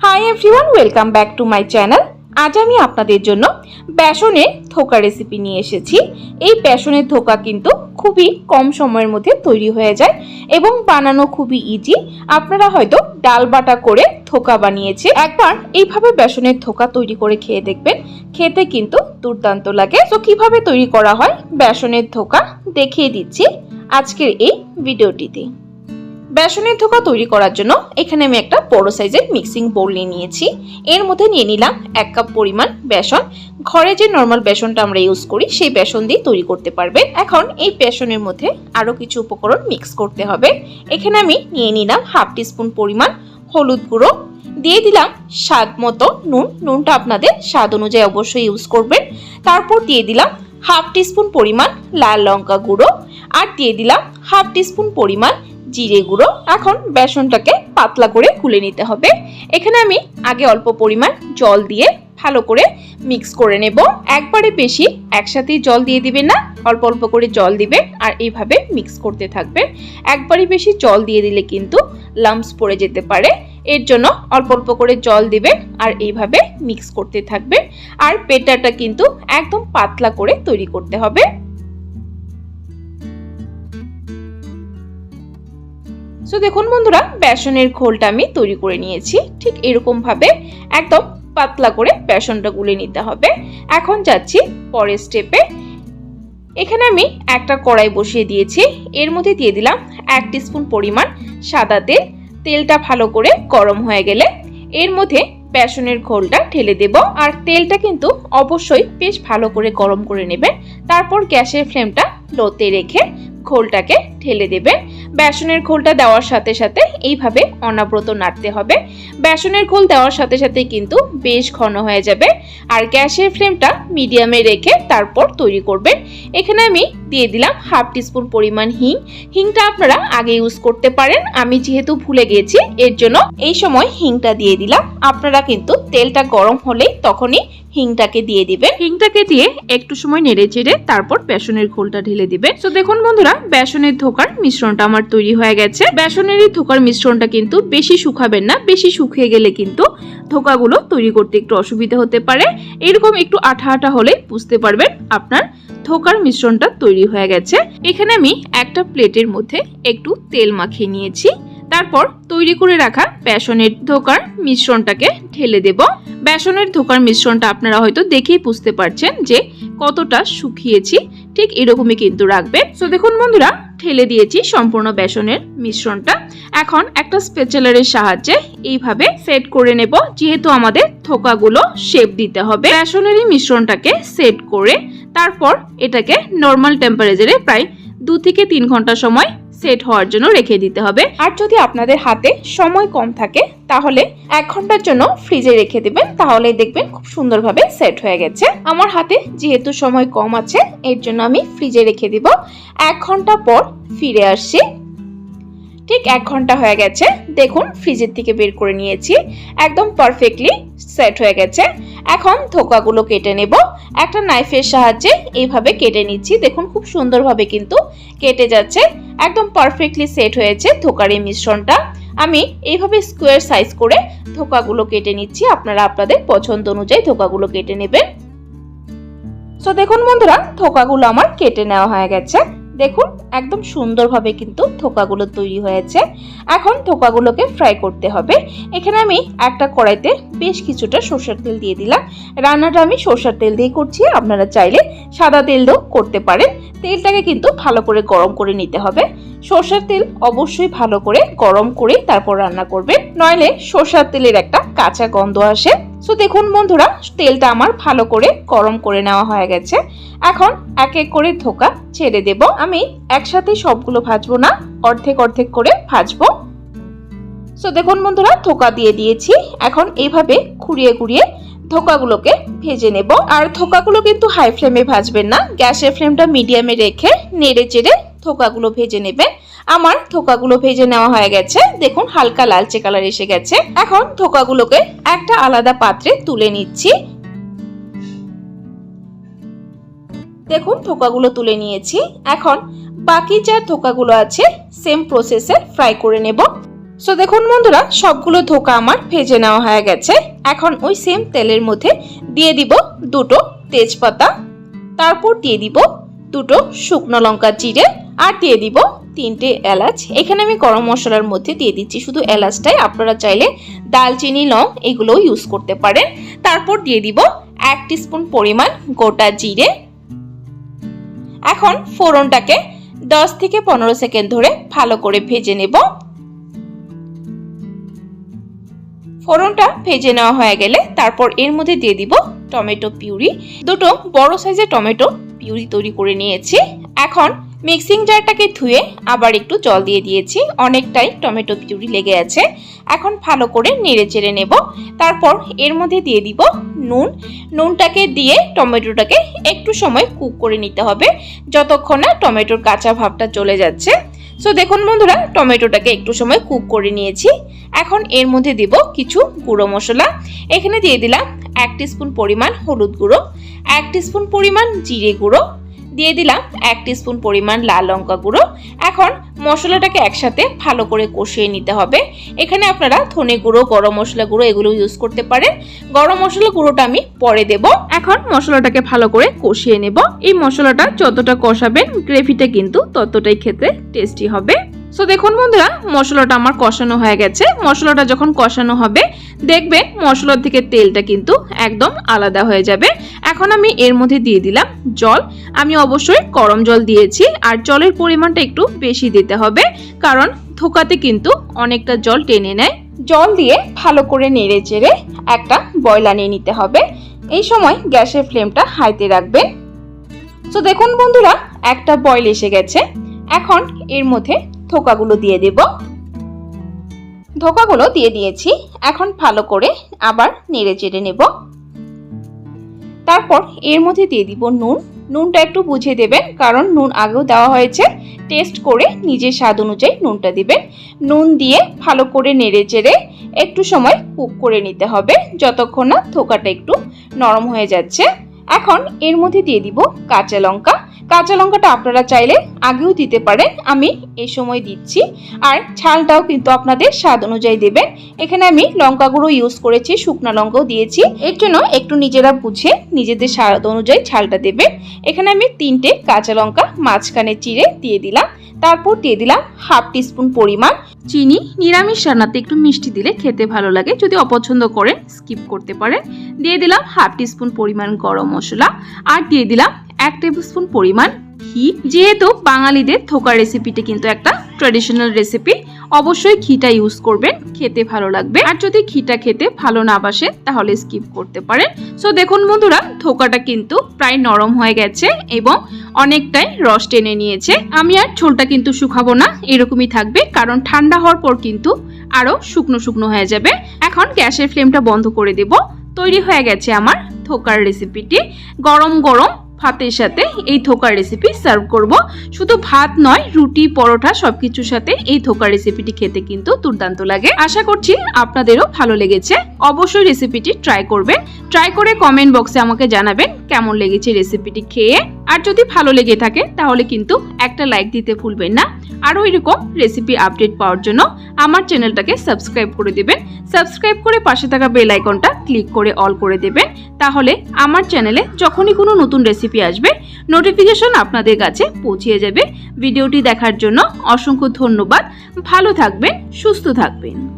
Hi everyone welcome back to my channel আজ আমি আপনাদের জন্য বেসনের থোকা রেসিপি নিয়ে এসেছি। এই বেসনের থোকা কিন্তু খুবই কম সময়ের মধ্যে তৈরি হয়ে যায় এবং বানানো খুবই ইজি আপনারা হয়তো ডাল বাটা করে থোকা বানিয়েছে। একবার এইভাবে বেসনের থোকা তৈরি করে খেয়ে দেখবেন। খেতে কিন্তু দুর্দান্ত লাগে। তো কীভাবে তৈরি করা হয় বেসনের থোকা দেখিয়ে দিচ্ছি আজকের এই ভিডিওটিতে বেসনের ধোকা তৈরি করার জন্য এখানে আমি একটা বড় সাইজের মিক্সিং বোল নিয়ে নিয়েছি। এর মধ্যে নিয়ে নিলাম এক কাপ পরিমাণ বেসন। ঘরে যে নর্মাল বেসনটা আমরা ইউজ করি, সেই বেসন দিয়ে তৈরি করতে পারবে। এখন এই বেসনের মধ্যে আরও কিছু উপকরণ মিক্স করতে হবে। এখানে আমি নিয়ে নিলাম হাফ টিস্পুন পরিমাণ হলুদ গুঁড়ো। দিয়ে দিলাম স্বাদ মতো নুন। নুনটা আপনাদের স্বাদ অনুযায়ী অবশ্যই ইউজ করবেন। তারপর দিয়ে দিলাম হাফ টিস্পুন পরিমাণ লাল লঙ্কা গুঁড়ো। আর দিয়ে দিলাম হাফ টিস্পুন পরিমাণ জিরে গুঁড়ো। এখন বেসনটাকে পাতলা করে গুলে নিতে হবে। এখানে আমি আগে অল্প পরিমাণ জল দিয়ে ভালো করে মিক্স করে নেব। একবারে বেশি একসাথেই জল দিয়ে দিবেন না, অল্প অল্প করে জল দিবেন আর এইভাবে মিক্স করতে থাকবেন। একবারে বেশি জল দিয়ে দিলে কিন্তু লাম্পস পড়ে যেতে পারে। এর জন্য অল্প অল্প করে জল দিবেন আর এইভাবে মিক্স করতে থাকবে আর পেটারটা কিন্তু একদম পাতলা করে তৈরি করতে হবে। সো দেখুন বন্ধুরা, বেসনের ঘোলটা আমি তৈরি করে নিয়েছি। ঠিক এরকম ভাবে একদম পাতলা করে বেসনটা গুলে নিতে হবে। এখন যাচ্ছি পরের স্টেপে। এখানে আমি একটা কড়াই বসিয়ে দিয়েছি। এর মধ্যে দিয়ে দিলাম এক স্পুন পরিমাণ সাদা তেল। তেলটা ভালো করে গরম হয়ে গেলে এর মধ্যে বেসনের ঘোলটা ঢেলে দেব। আর তেলটা কিন্তু অবশ্যই বেশ ভালো করে গরম করে নেবেন। তারপর গ্যাসের ফ্লেমটা লোতে রেখে ঘোলটাকে ঢেলে দেবেন বেসনের খোলটা দেওয়ার সাথে সাথে এইভাবে অনাব্রত নাড়তে হবে। বেসনের খোল দেওয়ার সাথে সাথে কিন্তু বেশ ঘন হয়ে যাবে। আর গ্যাসের ফ্লেমটা মিডিয়ামে রেখে তারপর তৈরি করবেন। এখানে আমি দিয়ে দিলাম হাফ টিস্পুন পরিমাণ হিং। হিংটা আপনারা আগে ইউজ করতে পারেন। আমি যেহেতু ভুলে গেছি, এর জন্য এই সময় হিংটা দিয়ে দিলাম। আপনারা কিন্তু তেলটা গরম হলেই তখনই হিংটাকে দিয়ে দিবেন। হিংটাকে দিয়ে একটু সময় নেড়ে চেড়ে তারপর বেসনের ঘোলটা ঢেলে দিবেন। তো দেখুন বন্ধুরা, বেসনের ধোকার মিশ্রণটা আমার তৈরি হয়ে গেছে। বেসনের এই ধোকার মিশ্রণটা কিন্তু বেশি শুকাবেন না, বেশি শুকিয়ে গেলে কিন্তু ধোকাগুলো তৈরি করতে একটু অসুবিধা হতে পারে। এরকম একটু আঠা আঠা হলে বুঝতে পারবেন আপনার ধোকার মিশ্রণটা তৈরি হয়ে গেছে। এখানে আমি একটা প্লেটের মধ্যে একটু তেল মাখিয়ে নিয়েছি। তারপর তৈরি করে রাখা বেসনের ধোকার মিশ্রণটাকে ঢেলে দেব। বেসনের ধোকার মিশ্রণটা আপনারা হয়তো দেখেই বুঝতে পারছেন যে কতটা শুকিয়েছি, ঠিক এরকমই কিন্তু রাখবে। তো দেখুন বন্ধুরা ঠেলে দিয়েছি সম্পূর্ণ বেসনের মিশ্রণটা। এখন একটা স্পেচালারের সাহায্যে এইভাবে সেট করে নেব, যেহেতু আমাদের থোকাগুলো শেপ দিতে হবে। বেসনের এই মিশ্রণটাকে সেট করে তারপর এটাকে নর্মাল টেম্পারেচারে প্রায় দু থেকে তিন ঘণ্টা সময় সেট হওয়ার জন্য রেখে দিতে হবে। আর যদি আপনাদের হাতে সময় কম থাকে, তাহলে এক ঘণ্টার জন্য ফ্রিজে রেখে দিবেন তাহলে দেখবেন খুব সুন্দরভাবে সেট হয়ে গেছে। আমার হাতে যেহেতু সময় কম আছে, এর জন্য আমি ফ্রিজে রেখে দিব। এক ঘণ্টা পর ফিরে আসছি ঠিক এক ঘণ্টা হয়ে গেছে। দেখুন, ফ্রিজের থেকে বের করে নিয়েছি। একদম পারফেক্টলি সেট হয়ে গেছে। এখন থোকাগুলো কেটে নেব। একটা নাইফের সাহায্যে এইভাবে কেটে নিচ্ছি। দেখুন, খুব সুন্দরভাবে কিন্তু কেটে যাচ্ছে। একদম পারফেক্টলি সেট হয়েছে থোকার এই মিশ্রণটা। আমি এইভাবে স্কোয়ার সাইজ করে থোকাগুলো কেটে নিচ্ছি। আপনারা আপনাদের পছন্দ অনুযায়ী থোকাগুলো কেটে নেবেন। সো দেখুন বন্ধুরা থোকাগুলো আমার কেটে নেওয়া হয়ে গেছে। দেখুন, একদম সুন্দরভাবে কিন্তু থোকাগুলো তৈরি হয়েছে। এখন থোকাগুলোকে ফ্রাই করতে হবে। এখানে আমি একটা কড়াইতে বেশ কিছুটা সর্ষের তেল দিয়ে দিলাম। রান্নাটা আমি সর্ষের তেল দিয়ে করছি, আপনারা চাইলে সাদা তেল দিয়েও করতে পারেন। তেলটাকে কিন্তু ভালো করে গরম করে নিতে হবে। সর্ষের তেল অবশ্যই ভালো করে গরম করে তারপর রান্না করবেন। নইলে সর্ষের তেলের একটা কাঁচা গন্ধ আসে। সো দেখুন বন্ধুরা, তেলটা আমার ভালো করে গরম করে নেওয়া হয়ে গেছে। এখন এক এক করে ধোকা ছেড়ে দেব। আমি একসাথে সবগুলো ভাজবো না, অর্ধেক অর্ধেক করে ভাজবো। সো দেখুন বন্ধুরা, ধোকা দিয়ে দিয়েছি। এখন এইভাবে খুঁড়িয়ে খুঁড়িয়ে ধোকাগুলোকে ভেজে নেব। আর ধোকাগুলো কিন্তু হাই ফ্লেমে ভাজবেন না। গ্যাসের ফ্লেমটা মিডিয়ামে রেখে নেড়ে চেড়ে থোকাগুলো ভেজে নেবেন। আমার থোকাগুলো ভেজে নেওয়া হয়ে গেছে। দেখুন, হালকা লালচে কালার এসে গেছে। এখন থোকাগুলোকে একটা আলাদা পাত্রে তুলে নিচ্ছি। দেখুন, থোকাগুলো তুলে নিয়েছি। এখন বাকি যা থোকাগুলো আছে সেম প্রসেসে ফ্রাই করে নেব। সো দেখুন বন্ধুরা, সবগুলো ধোকা আমার ভেজে নেওয়া হয়ে গেছে। এখন ওই সেম তেলের মধ্যে দিয়ে দিব দুটো তেজপাতা। তারপর দিয়ে দিব দুটো শুকনো লঙ্কা জিরে আর দিয়ে দিব তিনটে এলাচ। এখানে আমি গরম মশলার মধ্যে দিয়ে দিচ্ছি শুধু এলাচটাই। আপনারা চাইলে দালচিনি, লং এগুলোও ইউজ করতে পারেন। তারপর দিয়ে দিব এক স্পুন পরিমাণ গোটা জিরে। এখন ফোড়নটাকে দশ থেকে পনেরো সেকেন্ড ধরে ভালো করে ভেজে নেব। ফোড়নটা ভেজে নেওয়া হয়ে গেলে তারপর এর মধ্যে দিয়ে দিব টমেটো পিউরি। দুটো বড় সাইজের টমেটো পিউরি তৈরি করে নিয়েছি। এখন মিক্সিং জারটাকে ধুয়ে আবার একটু জল দিয়ে দিয়েছি। অনেকটাই টমেটো পিউরি লেগে আছে। এখন ভালো করে নেড়ে চেড়ে নেব। তারপর এর মধ্যে দিয়ে দিব নুন। নুনটাকে দিয়ে টমেটোটাকে একটু সময় কুক করে নিতে হবে, যতক্ষণ না টমেটোর কাঁচা ভাবটা চলে যাচ্ছে। সো দেখুন বন্ধুরা, টমেটোটাকে একটু সময় কুক করে নিয়েছি। এখন এর মধ্যে দিব কিছু গুঁড়ো মশলা। এখানে দিয়ে দিলাম এক স্পুন পরিমাণ হলুদ গুঁড়ো, এক স্পুন পরিমাণ জিরে গুঁড়ো, দিয়ে দিলাম এক স্পুন পরিমাণ লাল লঙ্কা গুঁড়ো। এখন মশলাটাকে একসাথে ভালো করে কষিয়ে নিতে হবে। এখানে আপনারা ধনে গুঁড়ো, গরম মশলা গুঁড়ো এগুলো ইউজ করতে পারেন। গরম মশলা গুঁড়োটা আমি পরে দেব। এখন মশলাটাকে ভালো করে কষিয়ে নেব। এই মশলাটা যতটা কষাবেন, গ্রেভিটা কিন্তু ততটাই খেতে টেস্টি হবে। সো দেখুন বন্ধুরা, মশলাটা আমার কষানো হয়ে গেছে। মশলাটা যখন কষানো হবে, দেখবেন মশলার থেকে তেলটা কিন্তু একদম আলাদা হয়ে যাবে। এখন আমি এর মধ্যে দিয়ে দিলাম জল। আমি অবশ্যই গরম জল দিয়েছি, আর জলের পরিমাণটা একটু বেশি দিতে হবে, কারণ থোকাতে কিন্তু অনেকটা জল টেনে নেয়। জল দিয়ে ভালো করে নেড়ে চেড়ে একটা বয়লা নিয়ে নিতে হবে। এই সময় গ্যাসের ফ্লেমটা হাইতে রাখবেন। তো দেখুন বন্ধুরা, একটা বয়েল এসে গেছে। এখন এর মধ্যে থোকাগুলো দিয়ে দেব। ধোকাগুলো দিয়ে দিয়েছি। এখন ভালো করে আবার নেড়ে চেড়ে নেব। তারপর এর মধ্যে দিয়ে দিব নুন। নুনটা একটু বুঝে দেবেন, কারণ নুন আগেও দেওয়া হয়েছে। টেস্ট করে নিজের স্বাদ অনুযায়ী নুনটা দিবেন। নুন দিয়ে ভালো করে নেড়ে চেড়ে একটু সময় কুক করে নিতে হবে, যতক্ষণ না থোকাটা একটু নরম হয়ে যাচ্ছে। এখন এর মধ্যে দিয়ে দিব কাঁচা লঙ্কা। কাঁচা লঙ্কাটা আপনারা চাইলে আগেও দিতে পারেন। আমি এই সময় দিচ্ছি। আর ঝালটাও কিন্তু আপনাদের স্বাদ অনুযায়ী দেবেন। এখানে আমি লঙ্কা গুঁড়ো ইউজ করেছি, শুকনো লঙ্কাও দিয়েছি। এর জন্য একটু নিজেরা বুঝে নিজেদের স্বাদ অনুযায়ী ঝালটা দেবেন। এখানে আমি তিনটে কাঁচা লঙ্কা মাঝখানে চিড়ে দিয়ে দিলাম। তারপর দিয়ে দিলাম হাফ টিস্পুন পরিমাণ চিনি। নিরামিষ রান্নাতে একটু মিষ্টি দিলে খেতে ভালো লাগে। যদি অপছন্দ করেন স্কিপ করতে পারেন। দিয়ে দিলাম হাফ টিস্পুন পরিমাণ গরম মশলা। আর দিয়ে দিলাম এক টেবিল স্পুন পরিমাণ ঘি। যেহেতু বাঙালিদের থোকা রেসিপিটি কিন্তু একটা ট্র্যাডিশনাল রেসিপি অবশ্যই ঘিটা ইউজ করবেন, খেতে ভালো লাগবে। আর যদি ঘিটা খেতে ভালো না বাসে, তাহলে স্কিপ করতে পারেন। সো দেখুন বন্ধুরা, থোকাটা কিন্তু প্রায় নরম হয়ে গেছে এবং অনেকটাই রস টেনে নিয়েছে। আমি আর ঝোলটা কিন্তু শুকাবো না, এরকমই থাকবে, কারণ ঠান্ডা হওয়ার পর কিন্তু আরও শুকনো শুকনো হয়ে যাবে। এখন গ্যাসের ফ্লেমটা বন্ধ করে দেব। তৈরি হয়ে গেছে আমার থোকার রেসিপিটি গরম গরম ভাতের সাথে এই থোকার রেসিপি সার্ভ করব। শুধু ভাত নয়, রুটি, পরোটা সবকিছুর সাথে এই থোকার রেসিপিটি খেতে কিন্তু দুর্দান্ত লাগে। আশা করছি আপনাদেরও ভালো লেগেছে। অবশ্যই রেসিপিটি ট্রাই করবেন। ট্রাই করে কমেন্ট বক্সে আমাকে জানাবেন কেমন লেগেছে রেসিপিটি খেয়ে। আর যদি ভালো লেগে থাকে, তাহলে কিন্তু একটা লাইক দিতে ভুলবেন না। আরও এরকম রেসিপি আপডেট পাওয়ার জন্য আমার চ্যানেলটাকে সাবস্ক্রাইব করে দেবেন। সাবস্ক্রাইব করে পাশে থাকা বেল আইকনটা ক্লিক করে অল করে দেবেন। তাহলে আমার চ্যানেলে যখনই কোনো নতুন রেসিপি আসবে নোটিফিকেশন আপনাদের কাছে পৌঁছিয়ে যাবে। ভিডিওটি দেখার জন্য অসংখ্য ধন্যবাদ। ভালো থাকবেন, সুস্থ থাকবেন।